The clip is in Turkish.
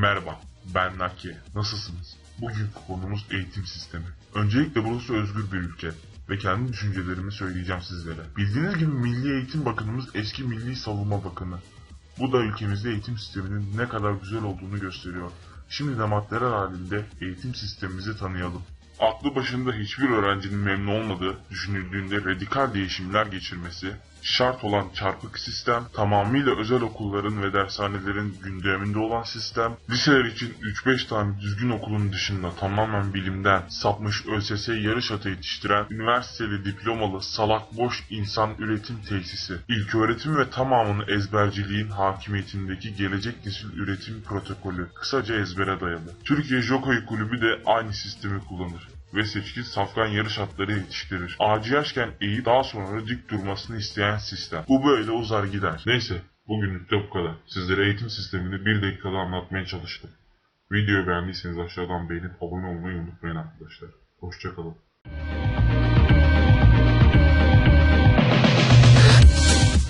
Merhaba, ben Naki. Nasılsınız? Bugünkü konumuz eğitim sistemi. Öncelikle burası özgür bir ülke ve kendi düşüncelerimi söyleyeceğim sizlere. Bildiğiniz gibi Milli Eğitim Bakanımız eski Milli Savunma Bakanı. Bu da ülkemizde eğitim sisteminin ne kadar güzel olduğunu gösteriyor. Şimdi de maddeler halinde eğitim sistemimizi tanıyalım. Aklı başında hiçbir öğrencinin memnun olmadığı düşünüldüğünde radikal değişimler geçirmesi, şart olan çarpık sistem, tamamıyla özel okulların ve dershanelerin gündeminde olan sistem, liseler için 3-5 tane düzgün okulun dışında tamamen bilimden sapmış ÖSS yarış atı yetiştiren, üniversiteli diplomalı salak boş insan üretim tesisi, ilk öğretim ve tamamını ezberciliğin hakimiyetindeki gelecek nesil üretim protokolü, kısaca ezbere dayalı. Türkiye Jockey Kulübü de aynı sistemi kullanır ve seçkin safkan yarış atları yetiştirir. Ağacı yaşken eğip daha sonra dik durmasını isteyen sistem. Bu böyle uzar gider. Neyse bugünlük de bu kadar. Sizlere eğitim sistemini bir dakikada anlatmaya çalıştım. Videoyu beğendiyseniz aşağıdan beğenip abone olmayı unutmayın arkadaşlar. Hoşçakalın.